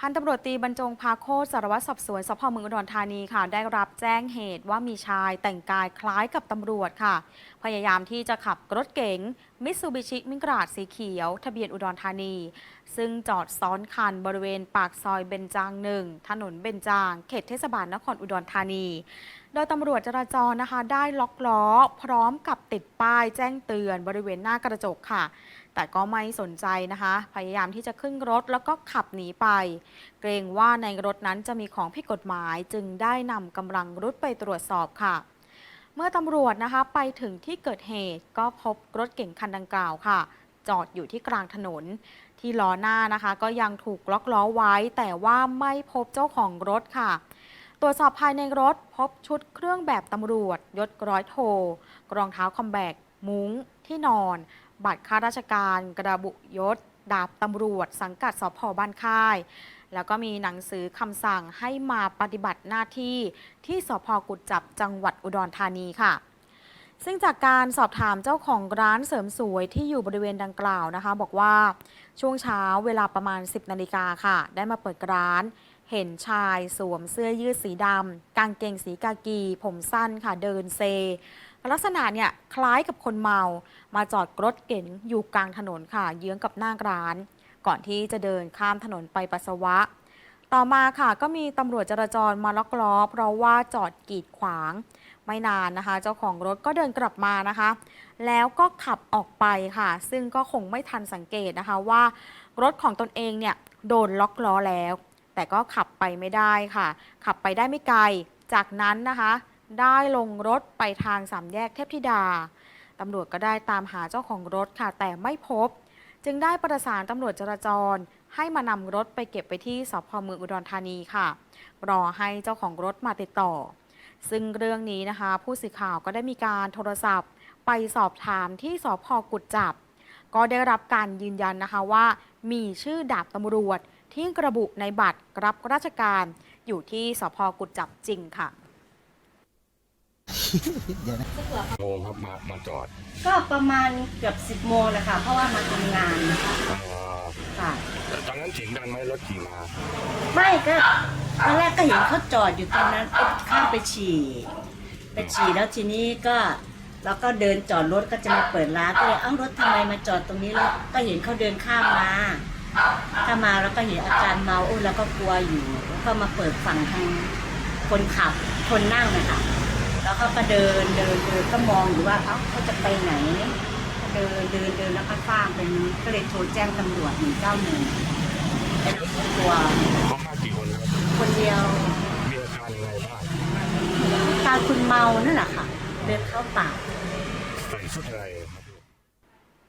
พันตำรวจตีบรรจงพาโคตรสารวัตรสอบสวนสพเมืองอุดรธานีค่ะ ได้รับแจ้งเหตุว่ามีชายแต่งกายคล้ายกับตำรวจค่ะ พยายามที่จะขับรถเก๋งมิตซูบิชิมิกราดสีเขียว ทะเบียนอุดรธานี ซึ่งจอดซ้อนคันบริเวณปากซอยเบญจางหนึ่งถนนเบญจาง เขตเทศบาลนครอุดรธานี โดยตำรวจจราจรนะคะ ได้ล็อกล้อ พร้อมกับติดป้ายแจ้งเตือนบริเวณหน้ากระจกค่ะ แต่ก็ไม่สนใจนะคะ พยายามที่จะขึ้นรถแล้วก็ขับหนีไป เกรงว่าในรถนั้นจะมีของผิดกฎหมายจึงได้นำกำลังรุดไปตรวจสอบค่ะ เมื่อตำรวจนะคะไปถึงที่เกิดเหตุก็พบรถเก๋งคันดังกล่าวค่ะ จอดอยู่ที่กลางถนน ที่ล้อหน้านะคะ ก็ยังถูกล็อกล้อไว้ แต่ว่าไม่พบเจ้าของรถค่ะ ตรวจสอบภายในรถพบชุดเครื่องแบบตำรวจ ยศร้อยโทรองเท้าคอมแบกมุ้ง ที่นอน บัตรข้าราชการ กระบุยศ ดาบตำรวจ สังกัดสพบ้านค่าย แล้วก็มีหนังสือคำสั่งให้มาปฏิบัติหน้าที่ที่สพกุจจับจังหวัดอุดรธานีค่ะ ซึ่งจากการสอบถามเจ้าของร้านเสริมสวยที่อยู่บริเวณดังกล่าวนะคะ บอกว่าช่วงเช้าเวลาประมาณ 10นาฬิกาค่ะ ได้มาเปิดร้าน เห็นชายสวมเสื้อยืดสีดำกางเกงสีกากี ผมสั้นค่ะเดินเซลักษณะเนี่ยคล้ายกับคนเมา มาจอดรถเก๋งอยู่กลางถนนค่ะ เยื้องกับหน้าร้าน ก่อนที่จะเดินข้ามถนนไปปัสสาวะ ต่อมาค่ะก็มีตำรวจจราจรมาล็อกล้อเพราะว่าจอดกีดขวาง ไม่นานนะคะ เจ้าของรถก็เดินกลับมานะคะ แล้วก็ขับออกไปค่ะ ซึ่งก็คงไม่ทันสังเกตนะคะว่ารถของตนเองเนี่ยโดนล็อกล้อแล้ว แต่ก็ขับไปไม่ได้ค่ะ ขับไปได้ไม่ไกล จากนั้นนะคะ ได้ลงรถไปทางสามแยกเทพธิดาตำรวจก็ได้ตามหาเจ้าของรถค่ะ แต่ไม่พบ จึงได้ประสานตำรวจจราจร ให้มานำรถไปเก็บไปที่สพเมืองอุดรธานีค่ะ รอให้เจ้าของรถมาติดต่อ ซึ่งเรื่องนี้นะคะ ผู้สื่อข่าวก็ได้มีการโทรศัพท์ ไปสอบถามที่สพกุจจับ ก็ได้รับการยืนยันนะคะว่า มีชื่อดาบตำรวจที่ระบุในบัตรรับราชการ อยู่ที่สพกุจจับจริงค่ะ โมงครับมามาจอด ก็ประมาณเกือบสิบโมงนะคะเพราะว่ามาทำงานนะคะอ่าค่ะ แต่ตอนนั้นเสียงดังไหมรถขี่มา ไม่ก็ตอนแรกก็เห็นเขาจอดอยู่ตรงนั้นเอ๊ะข้ามไปฉี่ ไปฉี่แล้วทีนี้ก็เราก็เดินจอดรถก็จะมาเปิดร้านก็เลยเอ้ารถทำไมมาจอดตรงนี้แล้วก็เห็นเขาเดินข้ามมาถ้ามาแล้วก็เห็นอาการเมาโอ้แล้วก็กลัวอยู่แล้วก็มาเปิดฝั่งทางคนขับคนนั่งนะคะ แล้วเขาก็เดินเดินเดินก็มองอยู่ว่าเอ้าเขาจะไปไหนเดินเดินเดินแล้วก็ฟ้างเป็นก็เลยโทรแจ้งตำรวจหนึ่งเก้าหนึ่งเป็นตัวเขามากี่คนครับคนเดียวมีอาการยังไงบ้างตาคุณเมานั่นแหละค่ะ เดินเข้าป่าใส่ชุดอะไรครับ